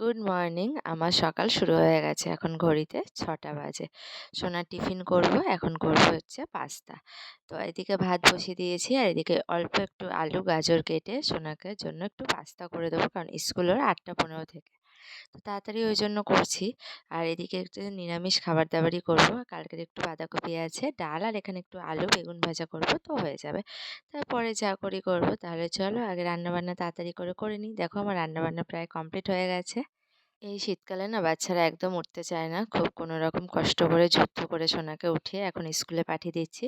Good morning. আমার সকাল শুরু হয়ে গেছে এখন ঘড়িতে ছটা বাজে। সোনার টিফিন করব, এখন করব হচ্ছে পাস্তা। তো এদিকে ভাত বসিয়ে দিয়েছি আর এদিকে অল্প একটু আলু গাজর কেটে সোনাকে জন্য একটু পাস্তা করে দেবো, কারণ স্কুল ওর আটটা পনেরো থেকে। তো তাড়াতাড়ি ওই জন্য করছি। আর এদিকে একটু নিরামিষ খাবার দাবারই করব। কালকের একটু বাঁধাকপি আছে, ডাল আর এখানে একটু আলু বেগুন ভাজা করব, তো হয়ে যাবে। তারপরে যা করি করব, তাহলে চলো আগে রান্নাবান্না তাড়াতাড়ি করে করে নিই। দেখো আমার রান্নাবান্না প্রায় কমপ্লিট হয়ে গেছে। এই শীতকালে না বাচ্চারা একদম উঠতে চায় না। খুব কোনো রকম কষ্ট করে যুদ্ধ করে সোনাকে উঠিয়ে এখন স্কুলে পাঠিয়ে দিচ্ছি।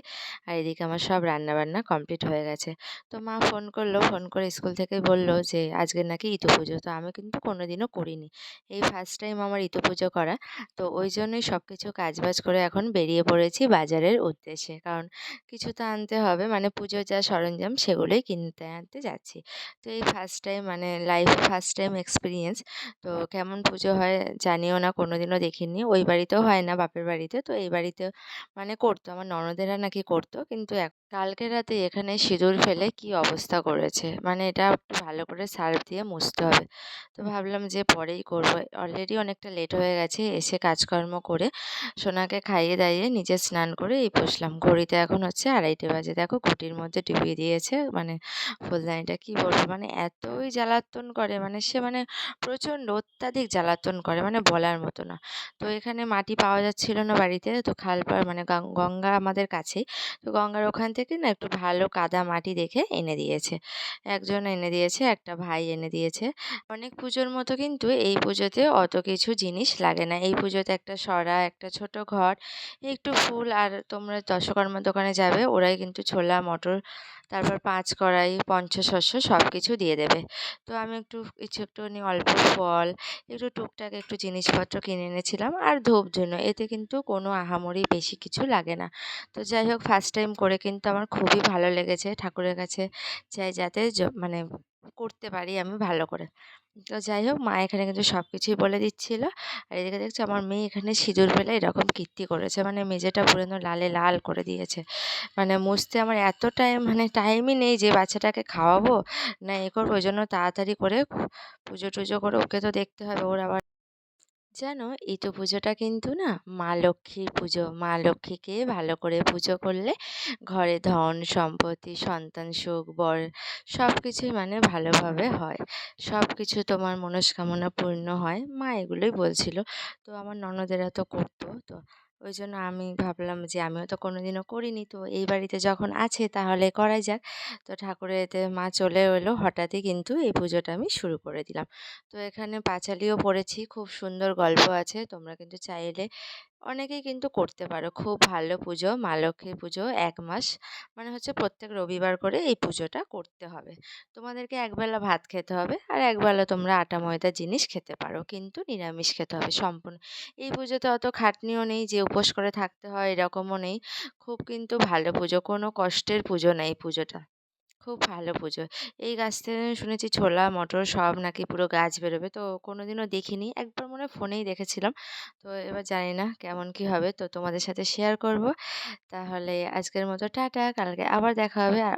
আর এদিকে আমার সব রান্নাবান্না কমপ্লিট হয়ে গেছে। তো মা ফোন করল, ফোন করে স্কুল থেকে বলল যে, আজকে নাকি ইতু পুজো। তো আমি কিন্তু কোনো দিনও করিনি। এই ফার্স্ট টাইম আমার ইতু পুজো করা। তো ওই জন্যই সব কিছু কাজবাজ করে এখন বেরিয়ে পড়েছি বাজারের উদ্দেশ্যে। কারণ কিছু তো আনতে হবে মানে পুজোর যা সরঞ্জাম সেগুলোই কিনতে আনতে যাচ্ছি। তো এই ফার্স্ট টাইম মানে লাইফে ফার্স্ট টাইম এক্সপিরিয়েন্স তো কেমন পুজো হয়, জানিও না কোনো দিনও দেখিনি। ওই বাড়িতেও হয় না, বাপের বাড়িতে। তো এই বাড়িতে মানে করতো, আমার ননদেরা নাকি করতো। কিন্তু কালকে রাতে এখানে সিঁদুর ফেলে কি অবস্থা করেছে? মানে এটা একটু ভালো করে সার্ফ দিয়ে মুছতে হবে। তো ভাবলাম যে পরেই করব। অলরেডি অনেকটা লেট হয়ে গেছে, এসে কাজকর্ম করে সোনাকে খাইয়ে দাইয়ে নিজে স্নান করে এই বসলাম। ঘড়িতে এখন হচ্ছে আড়াইটে বাজে। দেখো ঘুটির মধ্যে ডুবিয়ে দিয়েছে মানে ফুলদানিটা কি বলব? মানে এতই জ্বালাতন করে মানে সে মানে প্রচণ্ড অত্যাধিক জ্বালাতন করে মানে বলার মতো না। তো এখানে মাটি পাওয়া যাচ্ছিল না বাড়িতে, তো খাল পাড় মানে গঙ্গা আমাদের কাছেই। তো গঙ্গার ওখান থেকে না একটু ভালো কাদা মাটি দেখে এনে দিয়েছে। একজন এনে দিয়েছে, একটা ভাই এনে দিয়েছে। অনেক পুজোর মতো কিন্তু এই পুজোতে অত কিছু জিনিস লাগে না। এই পুজোতে একটা সরা, একটা ছোট ঘর, একটু ফুল আর তোমরা দশকর্মার দোকানে যাবে, ওরাই কিন্তু ছোলা, মটর, তারপর পাঁচ কড়াই পঞ্চশস্য সব কিছু দিয়ে দেবে। তো আমি একটু কিছু একটুখানি অল্প ফল, একটু টুকটাক একটু জিনিসপত্র কিনে এনেছিলাম আর ধূপ জন্য এতে কিন্তু কোনো আহামরি বেশি কিছু লাগে না। তো যাই হোক ফার্স্ট টাইম করে কিন্তু আমার খুবই ভালো লেগেছে ঠাকুরের কাছে চাই যাতে মানে করতে পারি আমি ভালো করে। তো যাই হোক, মা এখানে কিন্তু সব কিছুই বলে দিচ্ছিল। আর এদিকে দেখছি আমার মেয়ে এখানে সিঁদুর ফেলে এরকম কীর্তি করেছে। মানে মেঝেটা পুরো লালে লাল করে দিয়েছে। মানে মুছতে আমার এত টাইম মানে টাইমই নেই যে বাচ্চাটাকে খাওয়াবো, না এ করব, ওই জন্য তাড়াতাড়ি করে পুজো টুজো করে ওকে তো দেখতে হবে। ওর আবার জানো ইতু পুজোটা কিন্তু না মা লক্ষ্মীর পুজো, মা লক্ষ্মীকে ভালো করে পুজো করলে ঘরে ধন, সম্পত্তি, সন্তান, সুখ, বর সব কিছুই মানে ভালোভাবে হয়। সব কিছু তোমার মনস্কামনা পূর্ণ হয়। মা এগুলোই বলছিল। তো আমার ননদেরা তো করতো। তো ওই জন্য আমি ভাবলাম যে আমিও তো কোনোদিনও করিনি। তো এই বাড়িতে যখন আছে তাহলে করাই যাক। তো ঠাকুরের এতে মা চলে এলো, হঠাৎই কিন্তু এই পুজোটা আমি শুরু করে দিলাম। তো এখানে পাঁচালিও পড়েছি, খুব সুন্দর গল্প আছে, তোমরা কিন্তু চাইলে অনেকেই কিন্তু করতে পারো। খুব ভালো পুজো, মা লক্ষ্মীর পুজো এক মাস। মানে হচ্ছে প্রত্যেক রবিবার করে এই পুজোটা করতে হবে। তোমাদেরকে একবেলা ভাত খেতে হবে আর একবেলা তোমরা আটা, ময়দা, জিনিস খেতে পারো। কিন্তু নিরামিষ খেতে হবে সম্পূর্ণ। এই পুজোতে অত খাটনিও নেই, যে উপোস করে থাকতে হয় এরকমও নেই। খুব কিন্তু ভালো পুজো, কোনো কষ্টের পুজো নেই পুজোটা। খুব ভালো পুজো। এই গাছ থেকে শুনেছি ছোলা, মটর সব নাকি পুরো গাছ বেরোবে। তো কোনো দিনও দেখিনি, একবার মনে হয় ফোনেই দেখেছিলাম। তো এবার জানি না কেমন কি হবে, তো তোমাদের সাথে শেয়ার করব। তাহলে আজকের মতো টাটা, কালকে আবার দেখা হবে আর